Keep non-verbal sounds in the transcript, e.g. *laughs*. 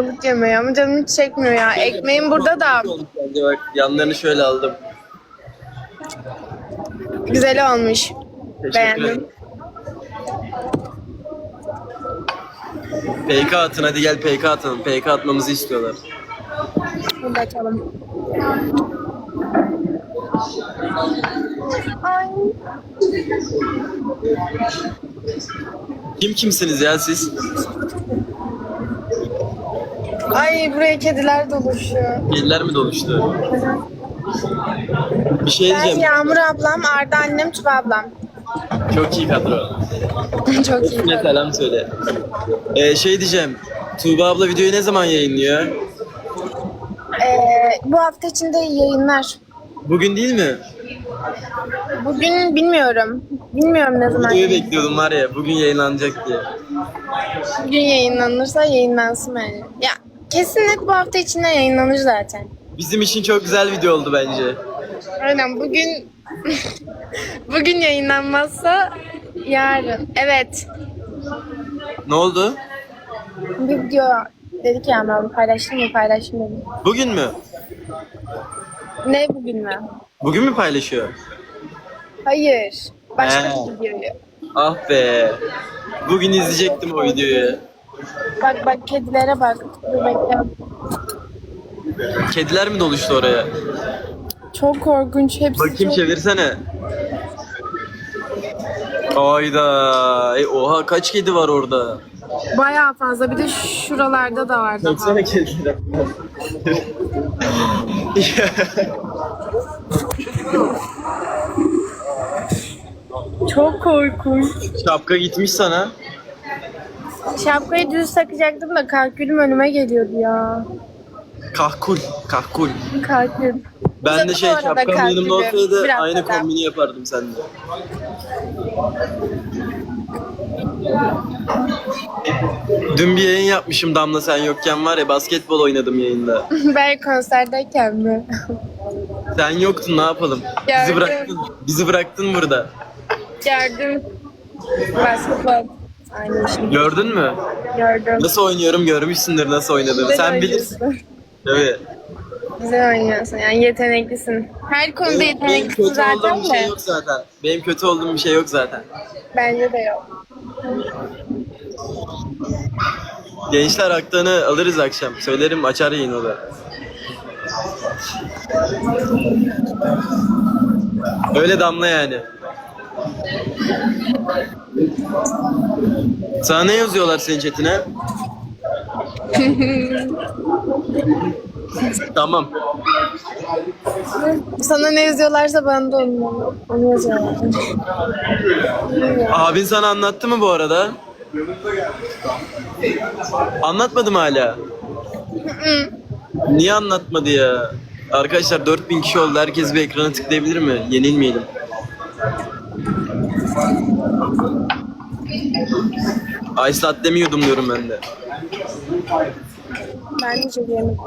balık yemeği ama canım hiç çekmiyor ya. Ekmeğim burada da Bence bak yanlarını şöyle aldım. güzel olmuş. Teşekkür Beğendim. ederim. PK atın hadi gel PK atalım. PK atmamızı istiyorlar. Bunu da açalım. Ay. Kim kimsiniz ya siz? Ay buraya kediler doluşuyor. Kediler mi doluştu? Bir şey Ben diyeceğim. Yağmur ablam, Arda annem, Tuba ablam. Çok iyi kadro. *laughs* Çok iyi. Ne selam söyle. Ee, şey diyeceğim. Tuğba abla videoyu ne zaman yayınlıyor? Ee, bu hafta içinde yayınlar. Bugün değil mi? Bugün bilmiyorum. Bilmiyorum ne zaman. Videoyu bekliyordum var ya. Bugün yayınlanacak diye. Bugün yayınlanırsa yayınlansın bence. Ya kesinlikle bu hafta içinde yayınlanır zaten. Bizim için çok güzel video oldu bence. Aynen bugün *laughs* bugün yayınlanmazsa yarın. Evet. Ne oldu? Bir video dedik ya ben paylaştım mı paylaştım mı? Bugün mü? Ne bugün mü? Bugün mü paylaşıyor? Hayır. Başka He. bir videoyu. Ah be. Bugün izleyecektim o videoyu. Bak bak kedilere bak. Dur bekle. Kediler mi doluştu oraya? Çok korkunç. Hepsi Bakayım çok... çevirsene. Ayda. E, oha kaç kedi var orada? Bayağı fazla. Bir de şuralarda da var daha. Baksana kedilere. Çok korkunç. Şapka gitmiş sana. Şapkayı düz takacaktım da kalkülüm önüme geliyordu ya. Kahkul. Kahkul. Kalkül. Ben de şey bu arada şapkam yanımda olsaydı Biraz aynı daha. kombini yapardım seninle. Dün bir yayın yapmışım Damla sen yokken var ya basketbol oynadım yayında. *laughs* ben konserdeyken mi? *laughs* Sen yoktun ne yapalım? Bizi Gördüm. bıraktın. Bizi bıraktın burada. Gördüm. Basketbol. Aynı işim. Gördün mü? Gördüm. Nasıl oynuyorum görmüşsündür nasıl oynadığımı. Güzel Sen oynuyorsun. bilirsin. Tabii. Güzel oynuyorsun yani yeteneklisin. Her konuda Benim, benim yeteneklisin kötü zaten olduğum bir şey de. yok zaten. Benim kötü olduğum bir şey yok zaten. Bence de yok. Gençler haklarını alırız akşam. Söylerim açar yayın o da. Öyle damla yani. Sana ne yazıyorlar senin chatine? *laughs* tamam. Sana ne yazıyorlarsa bana da onu, onu yazıyorlar. *laughs* Abin sana anlattı mı bu arada? Anlatmadı mı hala? Niye anlatmadı ya? Arkadaşlar 4000 kişi oldu. Herkes bir ekrana tıklayabilir mi? Yenilmeyelim. Ice latte mi yudumluyorum ben de? Ben de çok yemek